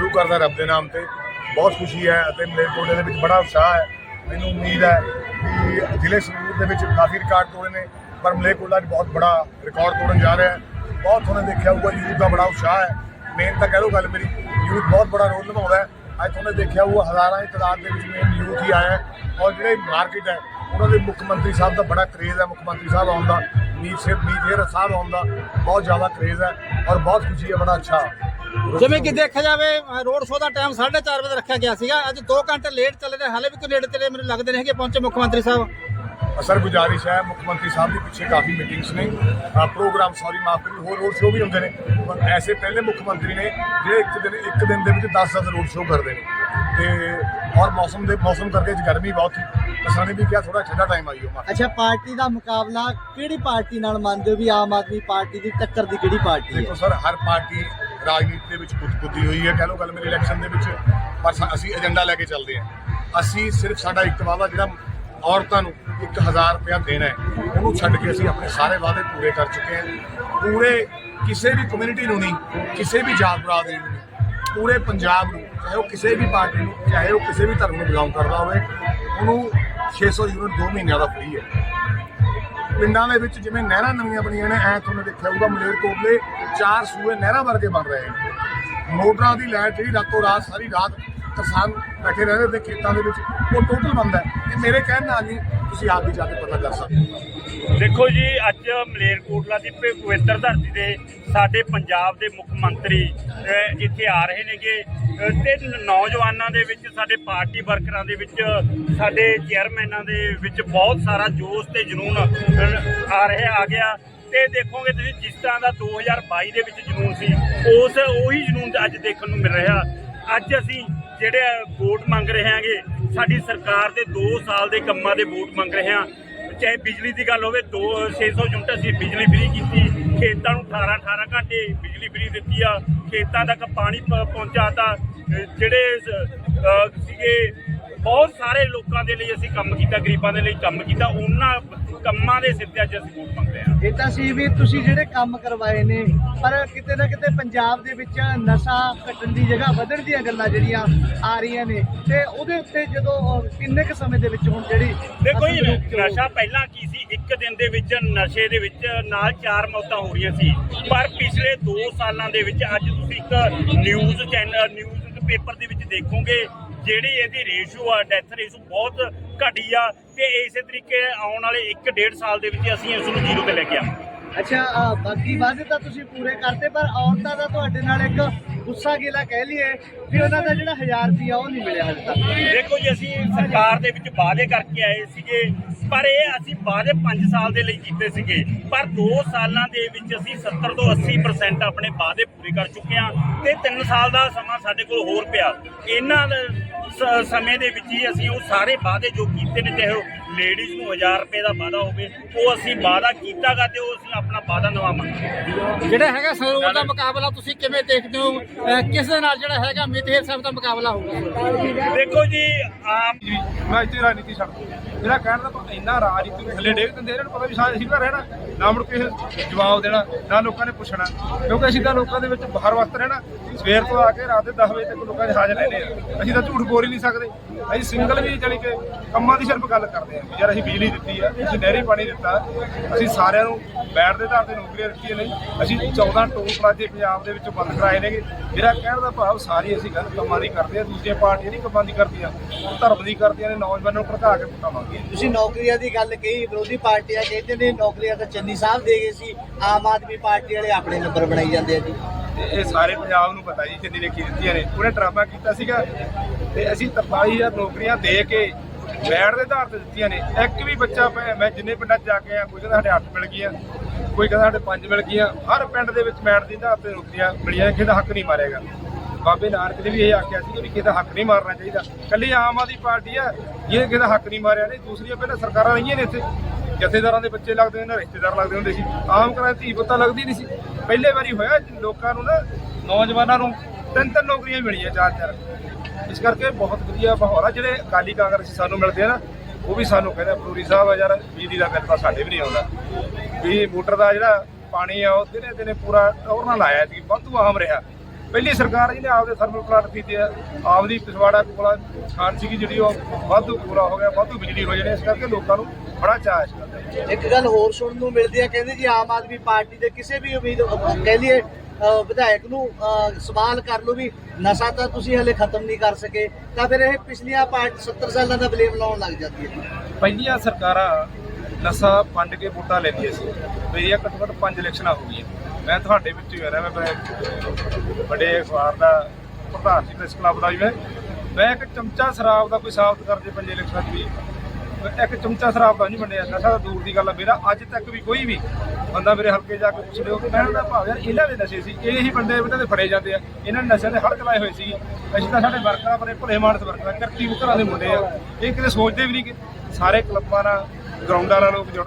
ਸ਼ੁਰੂ ਕਰਦਾ ਰੱਬ ਦੇ ਨਾਮ ਤੇ। ਬਹੁਤ ਖੁਸ਼ੀ ਹੈ ਅਤੇ ਮਲੇਰਕੋਟਲੇ ਦੇ ਵਿੱਚ ਬੜਾ ਉਤਸ਼ਾਹ ਹੈ। ਮੈਨੂੰ ਉਮੀਦ ਹੈ ਕਿ ਜ਼ਿਲ੍ਹੇ ਸੰਗਰੂਰ ਦੇ ਵਿੱਚ ਕਾਫੀ ਰਿਕਾਰਡ ਤੋੜੇ ਨੇ, ਪਰ ਮਲੇਰਕੋਟਲਾ 'ਚ ਬਹੁਤ ਬੜਾ ਰਿਕਾਰਡ ਤੋੜਨ ਜਾ ਰਿਹਾ ਹੈ। ਬਹੁਤ ਤੁਹਾਨੂੰ ਦੇਖਿਆ ਹੋਊਗਾ, ਯੂਥ ਦਾ ਬੜਾ ਉਤਸ਼ਾਹ ਹੈ। ਮੇਨ ਤਾਂ ਕਹਿ ਲਓ ਗੱਲ ਮੇਰੀ, ਯੂਥ ਬਹੁਤ ਬੜਾ ਰੋਲ ਨਿਭਾਉਂਦਾ ਹੈ। ਅੱਜ ਤੁਹਾਨੂੰ ਦੇਖਿਆ ਹੋਊਗਾ, ਹਜ਼ਾਰਾਂ ਦੀ ਤਾਦਾਦ ਦੇ ਵਿੱਚ ਮੇਨ ਯੂਥ ਹੀ ਆਇਆ ਔਰ ਜਿਹੜੇ ਮਾਰਕੀਟ ਹੈ, ਉਹਨਾਂ ਦੇ ਮੁੱਖ ਮੰਤਰੀ ਸਾਹਿਬ ਦਾ ਬੜਾ ਕਰੇਜ਼ ਹੈ। ਮੁੱਖ ਮੰਤਰੀ ਸਾਹਿਬ ਆਉਣ ਦਾ ਮੀਰ ਸੇ ਮੀਰ ਸਾਹਿਬ ਆਉਣ ਦਾ ਬਹੁਤ ਜ਼ਿਆਦਾ ਕਰੇਜ਼ ਹੈ। ਔਰ ਬਹੁਤ ਖੁਸ਼ੀ ਹੈ, ਬੜਾ ਅੱਛਾ ਜਿਵੇਂ ਕਿ ਦੇਖਿਆ ਜਾਵੇ ਰੋਡ ਸ਼ੋਅ ਦਾ ਟਾਈਮ 4:30 ਵਜੇ ਰੱਖਿਆ ਗਿਆ ਸੀਗਾ। ਅੱਜ 2 ਘੰਟੇ ਲੇਟ ਚੱਲੇ ਨੇ ਹਾਲੇ ਵੀ ਕੋਈ ਨੇੜੇ ਤੇੜੇ ਮੈਨੂੰ ਲੱਗਦੇ ਨੇ ਕਿ ਪਹੁੰਚੇ ਮੁੱਖ ਮੰਤਰੀ ਸਾਹਿਬ। ਅਸਰ ਗੁਜ਼ਾਰਿਸ਼ ਹੈ ਮੁੱਖ ਮੰਤਰੀ ਸਾਹਿਬ ਦੀ ਪਿੱਛੇ ਕਾਫੀ ਮੀਟਿੰਗਸ ਨੇ। ਪ੍ਰੋਗਰਾਮ ਸੌਰੀ ਮਾਫ ਕਰੀ ਹੋਰ ਰੋਡ ਸ਼ੋਅ ਵੀ ਹੁੰਦੇ ਨੇ। ਪਰ ਐਸੇ ਪਹਿਲੇ ਮੁੱਖ ਮੰਤਰੀ ਨੇ ਜਿਹੜੇ ਇੱਕ ਦਿਨ ਇੱਕ ਦਿਨ ਦੇ ਵਿੱਚ 10-10 ਰੋਡ ਸ਼ੋਅ ਕਰਦੇ ਨੇ। ਤੇ ਔਰ ਮੌਸਮ ਦੇ ਮੌਸਮ ਕਰਕੇ ਗਰਮੀ ਬਹੁਤ ਸੀ। ਕਿਸਾਨਾਂ ਨੇ ਵੀ ਕਿਹਾ ਥੋੜਾ ਠੰਡਾ ਟਾਈਮ ਆਈਓ ਮਾ ਅੱਛਾ ਪਾਰਟੀ ਦਾ ਮੁਕਾਬਲਾ ਕਿਹੜੀ ਪਾਰਟੀ ਨਾਲ ਮੰਨਦੇ ਹੋ ਵੀ ਆਮ ਆਦਮੀ ਪਾਰਟੀ ਦੀ ਟੱਕਰ ਦੀ ਕਿਹੜੀ ਪਾਰਟੀ ਹੈ? ਦੇਖੋ ਸਰ ਹਰ ਪਾਰਟੀ ਰਾਜਨੀਤੀ ਦੇ ਵਿੱਚ ਕੁੱਦ ਕੁੱਦੀ ਹੋਈ ਹੈ, ਕਹਿ ਲਓ ਗੱਲ ਮੇਰੀ ਇਲੈਕਸ਼ਨ ਦੇ ਵਿੱਚ, ਪਰ ਅਸੀਂ ਏਜੰਡਾ ਲੈ ਕੇ ਚੱਲਦੇ ਹਾਂ। ਅਸੀਂ ਸਿਰਫ ਸਾਡਾ ਇੱਕ ਵਾਅਦਾ ਜਿਹੜਾ ਔਰਤਾਂ ਨੂੰ 1000 ਰੁਪਇਆ ਦੇਣਾ ਹੈ, ਉਹਨੂੰ ਛੱਡ ਕੇ ਅਸੀਂ ਆਪਣੇ ਸਾਰੇ ਵਾਅਦੇ ਪੂਰੇ ਕਰ ਚੁੱਕੇ ਹਾਂ। ਪੂਰੇ ਕਿਸੇ ਵੀ ਕਮਿਊਨਿਟੀ ਨੂੰ ਨਹੀਂ, ਕਿਸੇ ਵੀ ਜਾਤ ਬਰਾਦਰੀ ਨੂੰ ਨਹੀਂ, ਪੂਰੇ ਪੰਜਾਬ ਨੂੰ, ਚਾਹੇ ਉਹ ਕਿਸੇ ਵੀ ਪਾਰਟੀ ਨੂੰ, ਚਾਹੇ ਉਹ ਕਿਸੇ ਵੀ ਧਰਮ ਨੂੰ ਬਿਲੋਂਗ ਕਰਦਾ ਹੋਵੇ, ਉਹਨੂੰ 600 ਯੂਨਿਟ 2 ਮਹੀਨਿਆਂ ਦਾ ਫ੍ਰੀ ਹੈ। ਪਿੰਡਾਂ ਦੇ ਵਿੱਚ ਜਿਵੇਂ ਨਹਿਰਾਂ ਨਵੀਆਂ ਬਣੀਆਂ ਨੇ, ਐ ਤੁਹਾਨੂੰ ਦੇਖਿਆ ਹੋਊਗਾ ਮਲੇਰਕੋਟਲੇ ਚਾਰ ਸੂਏ ਨਹਿਰਾਂ ਵਰਗੇ ਬਣ ਰਹੇ ਨੇ। ਮੋਟਰਾਂ ਦੀ ਲਾਈਟ ਜਿਹੜੀ ਰਾਤੋਂ ਰਾਤ, ਸਾਰੀ ਰਾਤ ਕਿਸਾਨ ਬੈਠੇ ਰਹਿੰਦੇ ਨੇ ਖੇਤਾਂ ਦੇ ਵਿੱਚ ਉਹ ਟੋਟਲ ਬੰਦ ਹੈ। ਇਹ ਮੇਰੇ ਕਹਿਣ ਨਾਲ ਨਹੀਂ ਤੁਸੀਂ ਆਪ ਵੀ ਜਾ ਕੇ ਪਤਾ ਕਰ ਸਕਦੇ ਦੇਖੋ ਜੀ, ਅੱਜ ਮਲੇਰਕੋਟਲਾ ਦੀ ਪਵਿੱਤਰ ਧਰਤੀ ਤੇ ਸਾਡੇ ਪੰਜਾਬ ਦੇ ਮੁੱਖ ਮੰਤਰੀ ਇੱਥੇ ਆ ਰਹੇ ਨੇਗੇ। ਤੇ ਨੌਜਵਾਨਾਂ ਦੇ ਵਿੱਚ, ਸਾਡੇ ਪਾਰਟੀ ਵਰਕਰਾਂ ਦੇ ਵਿੱਚ, ਸਾਡੇ ਚੇਅਰਮੈਨਾਂ ਦੇ ਵਿੱਚ ਬਹੁਤ ਸਾਰਾ ਜੋਸ਼ ਤੇ ਜਨੂਨ ਆ ਰਿਹਾ, ਆ ਗਿਆ। ਤੇ ਦੇਖੋਗੇ ਤੁਸੀਂ, ਜਿਸ ਤਰ੍ਹਾਂ ਦਾ 2022 ਦੇ ਵਿੱਚ ਜਨੂਨ ਸੀ, ਉਸ, ਉਹੀ ਜਨੂਨ ਅੱਜ ਦੇਖਣ ਨੂੰ ਮਿਲ ਰਿਹਾ। ਅੱਜ ਅਸੀਂ ਜਿਹੜੇ ਵੋਟ ਮੰਗ ਰਹੇ ਹਾਂਗੇ, ਸਾਡੀ ਸਰਕਾਰ ਦੇ 2 ਸਾਲ ਦੇ ਕੰਮਾਂ ਦੇ ਵੋਟ ਮੰਗ ਰਹੇ ਹਾਂ। ਚਾਹੇ ਬਿਜਲੀ ਦੀ ਗੱਲ ਹੋਵੇ 2 600 ਯੂਨਿਟ ਅਸੀਂ ਬਿਜਲੀ ਫ੍ਰੀ ਕੀਤੀ, ਖੇਤਾਂ ਨੂੰ 18 18 ਘੰਟੇ ਬਿਜਲੀ ਫ੍ਰੀ ਦਿੱਤੀ ਆ, ਖੇਤਾਂ ਤੱਕ ਪਾਣੀ ਪ- ਪਹੁੰਚਾਤਾ, ਅਹ ਜਿਹੜੇ ਸੀਗੇ ਬਹੁਤ ਸਾਰੇ ਲੋਕਾਂ ਦੇ ਲਈ ਅਸੀਂ ਕੰਮ ਕੀਤਾ ਗਰੀਬਾਂ ਦੇ ਲਈ ਕੰਮ ਕੀਤਾ ਉਹਨਾਂ ਕੰਮਾਂ ਦੇ ਸਿਰ ਤੇ ਅੱਜ ਅਸੀਂ ਵੋਟ ਮੰਗਦੇ ਹਾਂ। ਇਹ ਤਾਂ ਸੀ ਵੀ ਤੁਸੀਂ ਜਿਹੜੇ ਕੰਮ ਕਰਵਾਏ ਨੇ ਪਰ ਕਿਤੇ ਨਾ ਕਿਤੇ ਪੰਜਾਬ ਦੇ ਵਿੱਚ ਨਸ਼ਾ ਘਟਣ ਦੀ ਜਗ੍ਹਾ ਵਧਣ ਦੀਆਂ ਗੱਲਾਂ ਜਿਹੜੀਆਂ ਆ ਰਹੀਆਂ ਨੇ ਤੇ ਉਹਦੇ ਉੱਤੇ ਜਦੋਂ ਕਿੰਨੇ ਕੁ ਸਮੇਂ ਦੇ ਵਿੱਚ ਹੁਣ ਜਿਹੜੀ ਦੇਖੋ ਜੀ ਨਸ਼ਾ ਪਹਿਲਾਂ ਕੀ ਸੀ? ਇੱਕ ਦਿਨ ਦੇ ਵਿੱਚ ਨਸ਼ੇ ਦੇ ਵਿੱਚ ਨਾਲ ਚਾਰ ਮੌਤਾਂ ਹੋ ਰਹੀਆਂ ਸੀ। ਪਰ ਪਿਛਲੇ 2 ਸਾਲਾਂ ਦੇ ਵਿੱਚ ਅੱਜ ਤੁਸੀਂ ਇੱਕ ਨਿਊਜ਼ ਚੈਨਲ ਨਿਊਜ਼ ਪੇਪਰ ਦੇ ਵਿੱਚ ਦੇਖੋਗੇ ਜਿਹੜੀ ਇਹਦੀ ਰੇਸ਼ੋ ਆ ਡੈਥ ਰੇਸ਼ੋ ਬਹੁਤ ਘਟੀ ਆ ਤੇ ਇਸੇ ਤਰੀਕੇ ਆਉਣ ਵਾਲੇ 1.5 ਸਾਲ ਦੇ ਵਿੱਚ ਅਸੀਂ ਇਸ ਨੂੰ ਜ਼ੀਰੋ ਤੇ ਲੈ ਕੇ ਆਵਾਂਗੇ। ਅੱਛਾ ਬਾਕੀ ਵਾਅਦੇ ਤਾਂ ਤੁਸੀਂ ਪੂਰੇ ਕਰਤੇ, ਪਰ ਔਰਤਾਂ ਦਾ ਤੁਹਾਡੇ ਨਾਲ ਇੱਕ ਗੁੱਸਾ ਗਿਲਾ ਕਹਿ ਲਈਏ ਵੀ ਉਹਨਾਂ ਦਾ ਜਿਹੜਾ 1000 ਰੁਪਿਆ ਉਹ ਨਹੀਂ ਮਿਲਿਆ ਹਜੇ ਤੱਕ। ਦੇਖੋ ਜੀ ਅਸੀਂ ਸਰਕਾਰ ਦੇ ਵਿੱਚ ਵਾਅਦੇ ਕਰਕੇ ਆਏ ਸੀਗੇ ਪਰ ਇਹ ਅਸੀਂ ਵਾਅਦੇ 5 ਸਾਲ ਦੇ ਲਈ ਕੀਤੇ ਸੀਗੇ। ਪਰ 2 ਸਾਲਾਂ ਦੇ ਵਿੱਚ ਅਸੀਂ 70 ਤੋਂ 80% ਆਪਣੇ ਵਾਅਦੇ ਪੂਰੇ ਕਰ ਚੁੱਕੇ ਹਾਂ ਤੇ 3 ਸਾਲ ਦਾ ਸਮਾਂ ਸਾਡੇ ਕੋਲ ਹੋਰ ਪਿਆ। ਇਹਨਾਂ ਸਮੇਂ ਦੇ ਵਿੱਚ ਹੀ ਅਸੀਂ ਉਹ ਸਾਰੇ ਵਾਅਦੇ ਜੋ ਕੀਤੇ ਨੇ ਚਾਹੇ ਉਹ ਲੇਡੀਜ਼ ਨੂੰ 1000 ਰੁਪਏ ਦਾ ਵਾਅਦਾ ਹੋਵੇ ਉਹ ਅਸੀਂ ਵਾਅਦਾ ਕੀਤਾਗਾ ਤੇ ਉਹ ਅਸੀਂ ਆਪਣਾ ਵਾਅਦਾ ਨਿਭਾਵਾਂਗੇ। ਜਿਹੜਾ ਹੈਗਾ ਸਰੋਵਰ ਦਾ ਮੁਕਾਬਲਾ ਤੁਸੀਂ ਕਿਵੇਂ ਦੇਖਦੇ ਹੋ? ਕਿਸ ਦੇ ਨਾਲ ਜਿਹੜਾ ਹੈਗਾ ਮਿਤੇਰ ਸਾਹਿਬ ਦਾ ਮੁਕਾਬਲਾ ਹੋਊਗਾ। ਦੇਖੋ ਜੀ, ਆਮ ਮੈਂ ਇੱਥੇ ਰਾਜਨੀਤੀ ਛੱਡ ਜਿਹੜਾ ਕਹਿਣ ਦਾ ਇੰਨਾ ਰਾਜਨੀਤੀ ਨੂੰ ਥੱਲੇ ਡੇਗ ਦਿੰਦੇ, ਇਹਨਾਂ ਨੂੰ ਪਤਾ ਵੀ ਸਾਰੇ ਅਸੀਂ ਤਾਂ ਰਹਿਣਾ। ਨਾ ਮੁੜ ਕੇ ਜਵਾਬ ਦੇਣਾ, ਨਾ ਲੋਕਾਂ ਨੇ ਪੁੱਛਣਾ। ਕਿਉਂਕਿ ਅਸੀਂ ਤਾਂ ਲੋਕਾਂ ਦੇ ਵਿੱਚ ਬਾਹਰ ਵਸਤ ਰਹਿਣਾ। ਸਵੇਰ ਤੋਂ ਆ ਕੇ ਰਾਤ ਦੇ 10 ਵਜੇ ਤੱਕ ਲੋਕਾਂ ਦੇ ਹਾਜ਼ਰ ਰਹਿੰਦੇ ਆ। ਅਸੀਂ ਤਾਂ ਝੂਠ ਬੋਲ ਹੀ ਨਹੀਂ ਸਕਦੇ। ਅਸੀਂ ਸਿੰਗਲ ਵੀ ਜਾਣੀ ਕਿ ਕੰਮਾਂ ਦੀ ਸਿਰਫ ਗੱਲ ਕਰਦੇ ਆ। ਵੀ ਯਾਰ ਅਸੀਂ ਬਿਜਲੀ ਦਿੱਤੀ ਆ, ਅਸੀਂ ਨਹਿਰੀ ਪਾਣੀ ਦਿੱਤਾ, ਅਸੀਂ ਸਾਰਿਆਂ ਨੂੰ ਬੈਠ ਦੇ ਆਧਾਰ ਤੇ ਨੌਕਰੀਆਂ ਦਿੱਤੀਆਂ ਨੇ। ਅਸੀਂ 14 ਟੋਲ ਪਲਾਜ਼ੇ ਪੰਜਾਬ ਦੇ ਵਿੱਚ ਬੰਦ ਕਰਾਏ ਨੇਗੇ। ਜਿਹੜਾ ਕਹਿਣ ਦਾ ਭਾਵ ਸਾਰੀ ਅਸੀਂ ਗੱਲ ਕੰਮਾਂ ਦੀ ਕਰਦੇ ਆ ਦੂਜੀਆਂ ਪਾਰਟੀਆਂ ਨਹੀਂ ਕੰਮਾਂ ਦੀ ਕਰਦੀਆਂ। ਉਹ ਧਰਮ ਦੀ ਕਰਦੀਆਂ ਨੇ ਨੌਜਵਾਨਾਂ ਨੂੰ ਭੜਕਾ ਕੇ ਮੰਗਦੀਆਂ ਤੁਸੀਂ ਨੌਕਰੀਆਂ ਦੀ ਗੱਲ ਕਹੀ ਵਿਰੋਧੀ ਪਾਰਟੀਆਂ ਕਹਿੰਦੇ ਨੇ ਨੌਕਰੀਆਂ ਤਾਂ ਚੰਨੀ ਸਾਹਿਬ ਦੇ ਗਏ ਸੀ ਆਮ ਆਦਮੀ ਪਾਰਟੀ ਵਾਲੇ ਆਪਣੇ ਨੰਬਰ ਬਣਾਈ ਜਾਂਦੇ ਆ ਜੀ। ਇਹ ਸਾਰੇ ਪੰਜਾਬ ਨੂੰ ਪਤਾ ਜੀ ਕਿੰਨੀ ਨੇ ਕੀ ਦਿੱਤੀਆਂ ਨੇ। ਉਹਨੇ ਡਰਾਮਾ ਕੀਤਾ ਸੀਗਾ ਤੇ ਅਸੀਂ 43000 ਨੌਕਰੀਆਂ ਦੇ ਕੇ ਬੈਠ ਦੇ ਆਧਾਰ ਤੇ ਦਿੱਤੀਆਂ ਨੇ। ਇੱਕ ਵੀ ਬੱਚਾ ਮੈਂ ਜਿੰਨੇ ਪਿੰਡਾਂ 'ਚ ਜਾ ਕੇ ਆ ਕੋਈ ਕਹਿੰਦਾ ਸਾਡੇ 8 ਮਿਲ ਗਈਆਂ ਕੋਈ ਕਹਿੰਦਾ ਸਾਡੇ 5 ਮਿਲ ਗਈਆਂ। ਹਰ ਪਿੰਡ ਦੇ ਵਿੱਚ ਮੈਟ ਦੇ ਆਧਾਰ ਤੇ ਨੌਕਰੀਆਂ ਮਿਲੀਆਂ ਕਿਸੇ ਦਾ ਹੱਕ ਨਹੀਂ ਮਾਰੇਗਾ ਬਾਬੇ ਨਾਨਕ ਨੇ ਵੀ ਇਹ ਆਖਿਆ ਸੀ ਕਿ ਵੀ ਕਿਸੇ ਦਾ ਹੱਕ ਨਹੀਂ ਮਾਰਨਾ ਚਾਹੀਦਾ। ਕੱਲੀ ਆਮ ਆਦਮੀ ਪਾਰਟੀ ਆ ਜਿਹਨੇ ਕਿਸੇ ਦਾ ਹੱਕ ਨਹੀਂ ਮਾਰਿਆ ਨੇ ਦੂਸਰੀਆਂ ਪਹਿਲਾਂ ਸਰਕਾਰਾਂ ਰਹੀਆਂ ਨੇ ਇੱਥੇ। ਜਥੇਦਾਰਾਂ ਦੇ ਬੱਚੇ ਲੱਗਦੇ ਨੇ ਰਿਸ਼ਤੇਦਾਰ ਲੱਗਦੇ ਹੁੰਦੇ ਸੀ। ਆਮ ਘਰਾਂ 'ਚ ਧੀ ਪੁੱਤਾਂ ਲੱਗਦੀ ਨਹੀਂ ਸੀ। ਪਹਿਲੇ ਵਾਰੀ ਹੋਇਆ, ਲੋਕਾਂ ਨੂੰ ਨਾ ਨੌਜਵਾਨਾਂ ਨੂੰ ਤਿੰਨ ਤਿੰਨ ਨੌਕਰੀਆਂ ਮਿਲੀਆਂ ਚਾਰ ਚਾਰ ਇਸ ਕਰਕੇ ਬਹੁਤ ਵਧੀਆ ਮਾਹੌਲ ਆ। ਜਿਹੜੇ ਅਕਾਲੀ ਕਾਂਗਰਸ ਸਾਨੂੰ ਮਿਲਦੇ ਆ ਨਾ, ਉਹ ਵੀ ਸਾਨੂੰ ਕਹਿੰਦੇ ਪੂਰੀ ਸਾਹਿਬ ਆ ਯਾਰ, ਬਿਜਲੀ ਦਾ ਬਿੱਲ ਤਾਂ ਸਾਡੇ ਵੀ ਨਹੀਂ ਆਉਂਦਾ। ਵੀ ਮੋਟਰ ਦਾ ਜਿਹੜਾ ਪਾਣੀ ਆ, ਉਹ ਦਿਨੇ ਦਿਨੇ ਪੂਰਾ ਟੋਰ ਨਾਲ ਆਇਆ ਸੀ, ਵਾਧੂ ਆਮ ਰਿਹਾ। ਪਹਿਲੀ ਸਰਕਾਰ ਜਿਹਨੇ ਆਪਦੇ ਥਰਮਲ ਪਲਾਂਟ ਕੀਤੇ ਆ। ਆਪਦੀ ਪਿਛਵਾੜਾ ਕੋਲਾ ਖਾਨ ਸੀਗੀ ਜਿਹੜੀ ਉਹ ਵਾਧੂ ਪੂਰਾ ਹੋ ਗਿਆ ਵਾਧੂ ਬਿਜਲੀ ਹੋ ਜਾਣੀ ਇਸ ਕਰਕੇ ਲੋਕਾਂ ਨੂੰ ਬੜਾ ਚਾਅ ਇਸ ਗੱਲ ਦਾ ਇੱਕ ਗੱਲ ਹੋਰ ਸੁਣਨ ਨੂੰ ਮਿਲਦੀ ਹੈ ਕਹਿੰਦੇ ਜੀ ਆਮ ਆਦਮੀ ਪਾਰਟੀ ਦੇ ਕਿਸੇ ਵੀ ਉਮੀਦ ਕਹਿ ਲਈਏ ਅਹ ਵਿਧਾਇਕ ਨੂੰ ਸਵਾਲ ਕਰ ਲਓ ਵੀ ਨਸ਼ਾ ਤਾਂ ਤੁਸੀਂ ਹਲੇ ਖਤਮ ਨਹੀਂ ਕਰ ਸਕੇ ਤਾਂ ਫਿਰ ਇਹ ਪਿਛਲੀਆਂ ਪਾਰਟੀ 70 ਸਾਲਾਂ ਦਾ ਬਲੇਮ ਲਾਉਣ ਲੱਗ ਜਾਂਦੀ ਹੈ ਪਹਿਲੀਆਂ ਸਰਕਾਰਾਂ ਨਸ਼ਾ ਵੰਡ ਕੇ ਵੋਟਾਂ ਲੈਂਦੀਆਂ ਸੀ ਮੇਰੀਆਂ ਘੱਟੋ ਘੱਟ ਪੰਜ ਇਲੈਕਸ਼ਨਾਂ ਹੋ ਗਈਆਂ। ਮੈਂ ਤੁਹਾਡੇ ਵਿੱਚ ਹੀ ਹੋ ਰਿਹਾ, ਮੈਂ ਵੱਡੇ ਅਖਬਾਰ ਦਾ ਪ੍ਰਧਾਨ ਸੀ ਪ੍ਰੈਸ ਕਲੱਬ ਦਾ ਵੀ ਮੈਂ। ਮੈਂ ਇੱਕ ਚਮਚਾ ਸ਼ਰਾਬ ਦਾ ਕੋਈ ਸਾਬਤ ਕਰ ਦੇ ਪੰਜ ਲੱਖਾਂ 'ਚ ਵੀ। ਇੱਕ ਚਮਚਾ ਸ਼ਰਾਬ ਦਾ ਨਹੀਂ ਵੰਡਿਆ, ਨਸ਼ਾ ਤਾਂ ਦੂਰ ਦੀ ਗੱਲ ਆ, ਮੇਰਾ ਅੱਜ ਤੱਕ ਵੀ ਕੋਈ ਵੀ ਬੰਦਾ ਮੇਰੇ ਹਲਕੇ ਜਾ ਕੇ ਪੁੱਛ ਲਿਓ ਕਿ ਮੈਂ ਉਹਦਾ ਭਾਵ ਯਾਰ ਇਹਨਾਂ ਦੇ ਨਸ਼ੇ ਸੀ, ਇਹ ਹੀ ਬੰਦੇ ਇਹਨਾਂ ਦੇ ਫੜੇ ਜਾਂਦੇ ਆ, ਇਹਨਾਂ ਨੇ ਨਸ਼ਿਆਂ ਦੇ ਹੜਕ ਲਾਏ ਹੋਏ ਸੀ। ਅਸੀਂ ਤਾਂ ਸਾਡੇ ਵਰਕਰਾਂ ਬੜੇ ਭਲੇ ਮਾਨਸ ਵਰਕਰਾਂ ਕਰਤੀ ਘਰਾਂ ਦੇ ਮੁੰਡੇ ਆ, ਇਹ ਕਿਤੇ ਸੋਚਦੇ ਵੀ ਨਹੀਂ ਕਿ ਸਾਰੇ ਕਲੱਬਾਂ ਨਾਲ ਗਰਾਊਂਡਾਂ ਨਾਲ ਲੋਕ ਜੁੜ